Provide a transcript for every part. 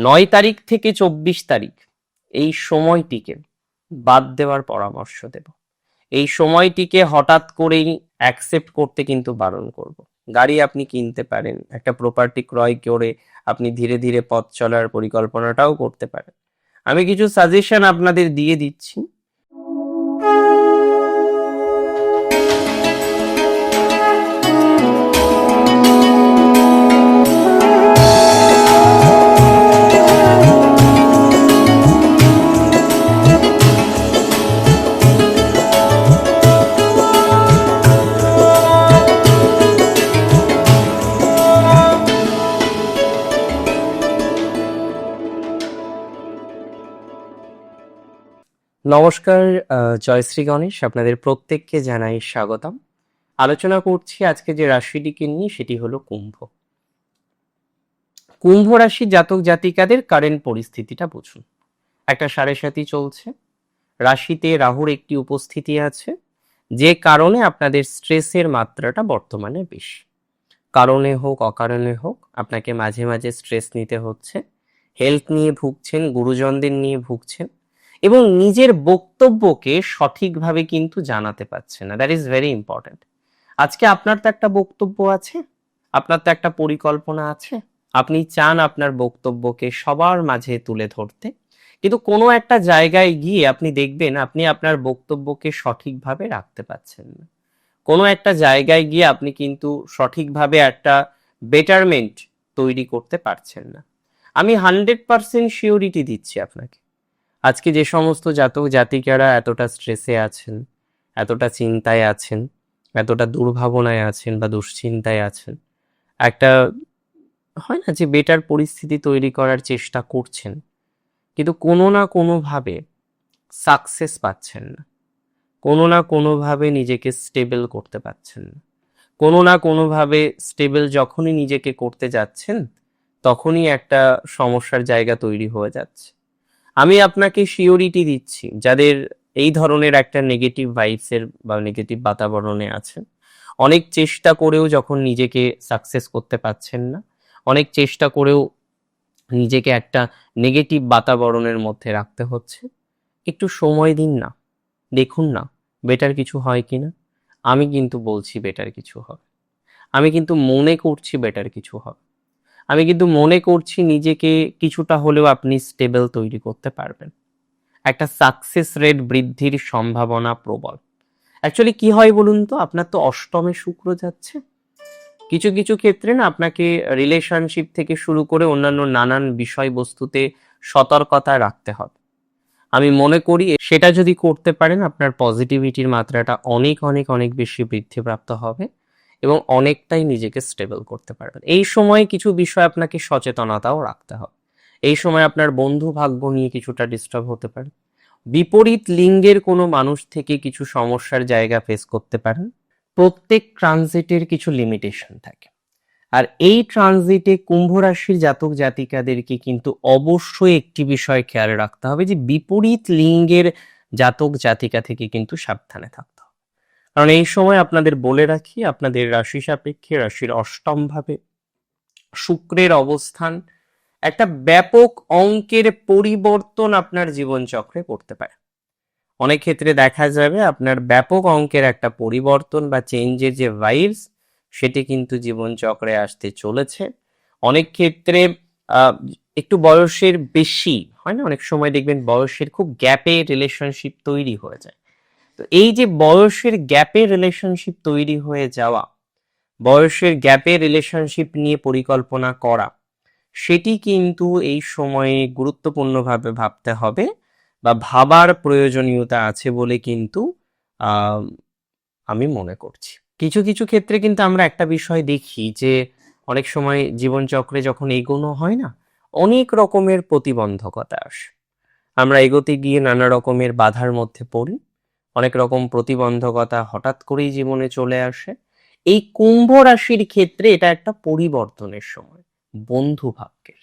নয় তারিখ থেকে চব্বিশ তারিখ। এই সময়টিকে বাদ দেওয়ার পরামর্শ দেব। এই সময়টিকে হঠাৎ করেই অ্যাকসেপ্ট করতে কিন্তু বারণ করব। গাড়ি আপনি কিনতে পারেন, একটা প্রপার্টি ক্রয় করে আপনি ধীরে ধীরে পথ চলার পরিকল্পনাটাও করতে পারেন। আমি কিছু সাজেশন আপনাদের দিয়ে দিচ্ছি। নমস্কার জয়শ্রী গণেশ, আপনাদের প্রত্যেককে জানাই স্বাগতম। আলোচনা করছি আজকে যে রাশিটিকে নিয়ে, সেটি হলো কুম্ভ। কুম্ভ রাশি জাতক জাতিকাদের কারেন্ট পরিস্থিতিটা বুঝুন। একটা সাড়ে সাতি চলছে, রাশিতে রাহুর একটি উপস্থিতি আছে, যে কারণে আপনাদের স্ট্রেসের মাত্রাটা বর্তমানে বেশি। কারণে হোক, অকারণে হোক, আপনাকে মাঝে মাঝে স্ট্রেস নিতে হচ্ছে। হেলথ নিয়ে ভুগছেন, গুরুজনদের নিয়ে ভুগছেন এবং নিজের বক্তব্যকে সঠিকভাবে কিন্তু জানাতে পারছে না। দ্যাট ইজ ভেরি ইম্পর্ট্যান্ট আজকে আপনার তো একটা বক্তব্য আছে, আপনার তো একটা পরিকল্পনা আছে। আপনি চান আপনার বক্তব্যকে সবার মাঝে তুলে ধরতে। কিন্তু কোনো একটা জায়গায় গিয়ে আপনি দেখবেন আপনি আপনার বক্তব্যকে সঠিকভাবে রাখতে পারছেন না। কোনো একটা জায়গায় গিয়ে আপনি কিন্তু সঠিকভাবে একটা বেটারমেন্ট তৈরি করতে পারছেন না। আমি হান্ড্রেড পার্সেন্ট শিওরিটি দিচ্ছি আপনাকে। আজকে যে সমস্ত জাতক জাতিকারা এতটা স্ট্রেসে আছেন, এতটা চিন্তায় আছেন, এতটা দুর্ভাবনায় আছেন বা দুশ্চিন্তায় আছেন, একটা হয় না যে বেটার পরিস্থিতি তৈরি করার চেষ্টা করছেন, কিন্তু কোনো না কোনোভাবে সাকসেস পাচ্ছেন না। কোনো না কোনোভাবে নিজেকে স্টেবল করতে পারছেন না। কোনো না কোনোভাবে স্টেবল যখনই নিজেকে করতে যাচ্ছেন, তখনই একটা সমস্যার জায়গা তৈরি হয়ে যাচ্ছে। আমি আপনাকে শিওরিটি দিচ্ছি, যাদের এই ধরনের একটা নেগেটিভ ভাইবসের বা নেগেটিভ বাতাবরণে আছেন। অনেক চেষ্টা করেও যখন নিজেকে সাকসেস করতে পারছেন না, অনেক চেষ্টা করেও নিজেকে একটা নেগেটিভ বাতাবরণের মধ্যে রাখতে হচ্ছে। একটু সময় দিন না, দেখুন না বেটার কিছু হয় কি না আমি কিন্তু বলছি বেটার কিছু হবে। আমি কিন্তু মনে করছি বেটার কিছু হবে। আমি কিন্তু মনে করছি নিজেকে কিছুটা হলেও আপনি স্টেবল তৈরি করতে পারবেন। একটা সাকসেস রেট বৃদ্ধির সম্ভাবনা প্রবল। অ্যাকচুয়ালি কি হয় বলুন তো? আপনার তো অষ্টমে শুক্র যাচ্ছে। কিছু কিছু ক্ষেত্রে না আপনাকে রিলেশনশিপ থেকে শুরু করে অন্যান্য নানান বিষয়বস্তুতে সতর্কতা রাখতে হবে। আমি মনে করি সেটা যদি করতে পারেন, আপনার পজিটিভিটির মাত্রাটা অনেক অনেক অনেক বেশি বৃদ্ধিপ্রাপ্ত হবে। এবং অনেকটাই নিজেকে স্টেবল করতে পারবেন। এই সময় কিছু বিষয় আপনাকে সচেতনতাও রাখতে হবে। এই সময় আপনার বন্ধু ভাগ্য নিয়ে কিছুটা ডিস্টার্ব হতে পারে। বিপরীত লিঙ্গের কোনো মানুষ থেকে কিছু সমস্যার জায়গা ফেস করতে পারেন। প্রত্যেক ট্রানজিটের কিছু লিমিটেশন থাকে। আর এই ট্রানজিটে কুম্ভ রাশির জাতক জাতিকাদেরকে কিন্তু অবশ্যই একটি বিষয় খেয়াল রাখতে হবে যে বিপরীত লিঙ্গের জাতক জাতিকা থেকে কিন্তু সাবধানে থাকতে কারণ এই সময় আপনাদের বলে রাখি, আপনাদের রাশি সাপেক্ষে রাশির অষ্টম ভাবে শুক্রের অবস্থান একটা ব্যাপক অঙ্কের পরিবর্তন আপনার জীবনচক্রে করতে পারে। অনেক ক্ষেত্রে দেখা যাবে আপনার ব্যাপক অঙ্কের একটা পরিবর্তন বা চেঞ্জের যে ভাইবস সেটি কিন্তু জীবনচক্রে আসতে চলেছে। অনেক ক্ষেত্রে একটু বয়সের বেশি, হয় না? অনেক সময় দেখবেন বয়সের খুব গ্যাপে রিলেশনশিপ তৈরি হয়ে যায়। তো এই যে বয়সের গ্যাপে রিলেশনশিপ তৈরি হয়ে যাওয়া, বয়সের গ্যাপে রিলেশনশিপ নিয়ে পরিকল্পনা করা, সেটি কিন্তু এই সময়ে গুরুত্বপূর্ণভাবে ভাবতে হবে বা ভাবার প্রয়োজনীয়তা আছে বলে কিন্তু আমি মনে করছি। কিছু কিছু ক্ষেত্রে কিন্তু আমরা একটা বিষয় দেখি যে অনেক সময় জীবনচক্রে যখন এগোনো হয় না, অনেক রকমের প্রতিবন্ধকতা আসে। আমরা এগোতে গিয়ে নানা রকমের বাধার মধ্যে পড়ি অনেক রকম প্রতিবন্ধকতা হঠাৎ করেই জীবনে চলে আসে। এই কুম্ভ রাশির ক্ষেত্রে এটা একটা পরিবর্তনের সময়, বন্ধু ভাগ্যের।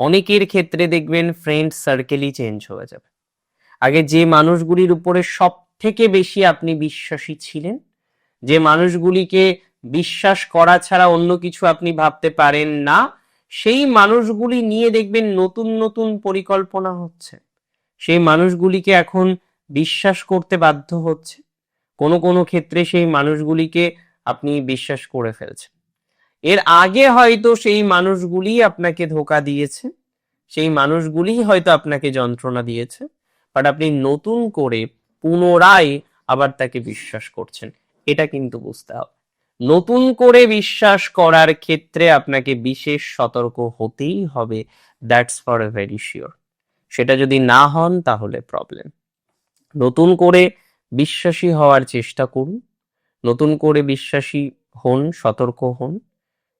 অনেকের ক্ষেত্রে দেখবেন ফ্রেন্ড সার্কেলই চেঞ্জ হয়ে যাবে। আগে যে মানুষগুলির উপরে সব থেকে বেশি আপনি বিশ্বাসী ছিলেন, যে মানুষগুলিকে বিশ্বাস করা ছাড়া অন্য কিছু আপনি ভাবতে পারেন না, সেই মানুষগুলি নিয়ে দেখবেন নতুন নতুন পরিকল্পনা হচ্ছে। সেই মানুষগুলিকে এখন বিশ্বাস করতে বাধ্য হচ্ছে। কোনো কোনো ক্ষেত্রে সেই মানুষগুলিকে আপনি বিশ্বাস করে ফেলছেন। এর আগে হয়তো সেই মানুষগুলি আপনাকে ধোকা দিয়েছে, সেই মানুষগুলি হয়তো আপনাকে যন্ত্রণা দিয়েছে বাট আপনি নতুন করে পুনরায় আবার তাকে বিশ্বাস করছেন। এটা কিন্তু বুঝতে হবে। নতুন করে বিশ্বাস করার ক্ষেত্রে আপনাকে বিশেষ সতর্ক হতেই হবে। That's for a very sure সেটা যদি না হন তাহলে প্রবলেম নতুন করে বিশ্বাসী হওয়ার চেষ্টা করুন, নতুন করে বিশ্বাসী হন, সতর্ক হন।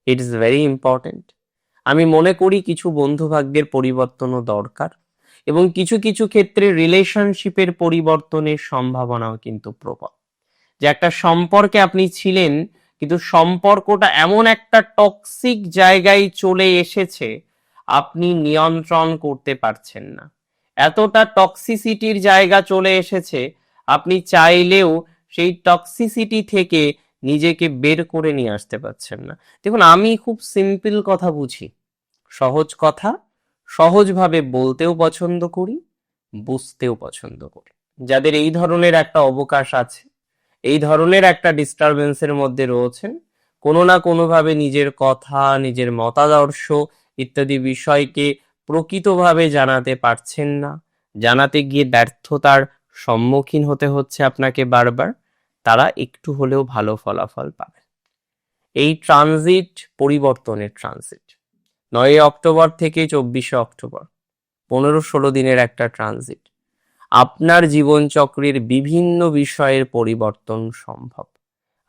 ইট ইজ ভেরি ইম্পর্টেন্ট আমি মনে করি কিছু বন্ধু ভাগ্যের পরিবর্তনও দরকার এবং কিছু কিছু ক্ষেত্রে রিলেশনশিপের পরিবর্তনের সম্ভাবনাও কিন্তু প্রবল। যে একটা সম্পর্কে আপনি ছিলেন, কিন্তু সম্পর্কটা এমন একটা টক্সিক জায়গায় চলে এসেছে, আপনি নিয়ন্ত্রণ করতে পারছেন না। এতটা টক্সিসিটির জায়গা চলে এসেছে, আপনি চাইলেও সেই টক্সিসিটি থেকে নিজেকে বের করে নিয়ে আসতে পারছেন না। দেখুন, আমি খুব সিম্পল কথা বুঝি। সহজ কথা, সহজভাবে বলতেও পছন্দ করি, বুঝতেও পছন্দ করি। যাদের এই ধরনের একটা অবকাশ আছে, এই ধরনের একটা ডিস্টারবেন্সের মধ্যে রয়েছেন, কোনো না কোনোভাবে নিজের কথা, নিজের মতাদর্শ ইত্যাদি বিষয়কে প্রকৃতভাবে জানাতে পারছেন না। জানাতে গিয়ে ব্যর্থতার সম্মুখীন হতে হচ্ছে আপনাকে বারবার। তারা একটু হলেও ভালো ফলাফল পাবে এই ট্রানজিট, পরিবর্তনের ট্রানজিট। নয় অক্টোবর থেকে চব্বিশে অক্টোবর, পনেরো ষোলো দিনের একটা ট্রানজিট। আপনার জীবনচক্রের বিভিন্ন বিষয়ের পরিবর্তন সম্ভব।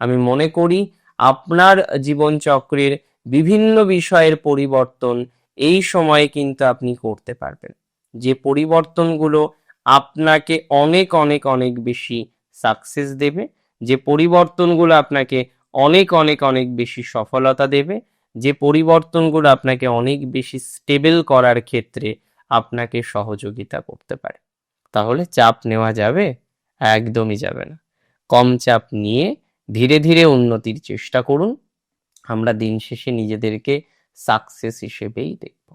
আমি মনে করি, আপনার জীবনচক্রের বিভিন্ন বিষয়ের পরিবর্তন এই সময়ে কিন্তু আপনি করতে পারবেন। যে পরিবর্তনগুলো আপনাকে অনেক অনেক অনেক বেশি সাকসেস দেবে, যে পরিবর্তনগুলো আপনাকে অনেক অনেক অনেক বেশি সফলতা দেবে, যে পরিবর্তনগুলো আপনাকে অনেক বেশি স্টেবল করার ক্ষেত্রে আপনাকে সহযোগিতা করতে পারে। তাহলে চাপ নেওয়া যাবে, একদমই যাবে না। কম চাপ নিয়ে ধীরে ধীরে উন্নতির চেষ্টা করুন। আমরা দিন শেষে নিজেদেরকে সাকসেস হিসেবেই দেখব।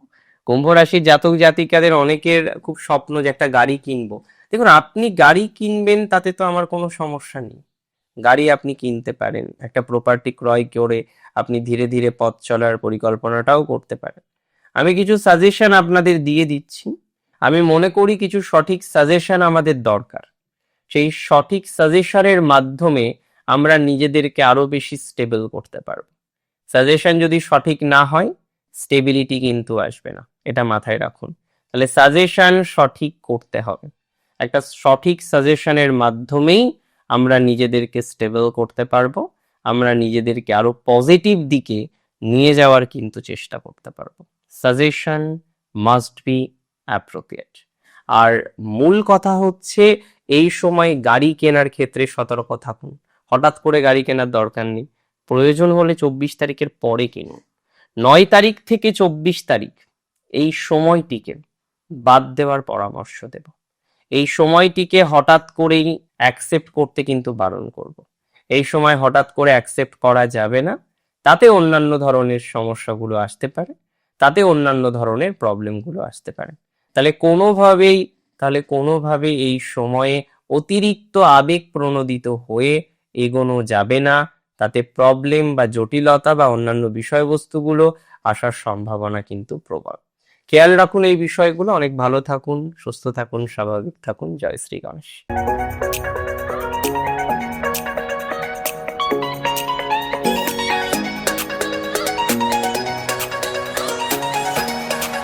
কুম্ভ রাশির জাতক জাতিকাদের অনেকের খুব স্বপ্ন যে একটা গাড়ি কিনবো। দেখুন, আপনি গাড়ি কিনবেন, তাতে তো আমার কোনো সমস্যা নেই। গাড়ি আপনি কিনতে পারেন, একটা প্রপার্টি ক্রয় করে আপনি ধীরে ধীরে পথ চলার পরিকল্পনাটাও করতে পারেন। আমি কিছু সাজেশন আপনাদের দিয়ে দিচ্ছি। আমি মনে করি কিছু সঠিক সাজেশন আমাদের দরকার। সেই সঠিক সাজেশনের মাধ্যমে আমরা নিজেদেরকে আরও বেশি স্টেবল করতে পারব। সাজেশন যদি সঠিক না হয় স্টেবিলিটি কিন্তু আসবে না। এটা মাথায় রাখুন। তাহলে সাজেশন সঠিক করতে হবে। একটা সঠিক সাজেশনের মাধ্যমেই আমরা নিজেদেরকে স্টেবল করতে পারব, আমরা নিজেদেরকে আরও পজিটিভ দিকে নিয়ে যাওয়ার কিন্তু চেষ্টা করতে পারব। সাজেশন মাস্ট বি অ্যাপ্রোপ্রিয়েট আর মূল কথা হচ্ছে, এই সময় গাড়ি কেনার ক্ষেত্রে সতর্ক থাকুন। হঠাৎ করে গাড়ি কেনার দরকার নেই। প্রয়োজন হলে চব্বিশ তারিখের পরে কিনুন। নয় তারিখ থেকে চব্বিশ তারিখ, এই সময়টিকে বাদ দেওয়ার পরামর্শ দেব। এই সময়টিকে হঠাৎ করেই অ্যাকসেপ্ট করতে কিন্তু বারণ করব। এই সময় হঠাৎ করে অ্যাকসেপ্ট করা যাবে না। তাতে অন্যান্য ধরনের সমস্যাগুলো আসতে পারে, তাতে অন্যান্য ধরনের প্রবলেমগুলো আসতে পারে। তাহলে কোনোভাবেই তাহলে কোনোভাবেই এই সময়ে অতিরিক্ত আবেগ প্রণোদিত হয়ে এগোনো যাবে না। তাতে প্রবলেম বা জটিলতা বা অন্যান্য বিষয়বস্তুগুলো আসার সম্ভাবনা কিন্তু প্রবল। খেয়াল রাখুন এই বিষয়গুলো। অনেক ভালো থাকুন, সুস্থ থাকুন, স্বাভাবিক থাকুন। জয় শ্রী গণেশ।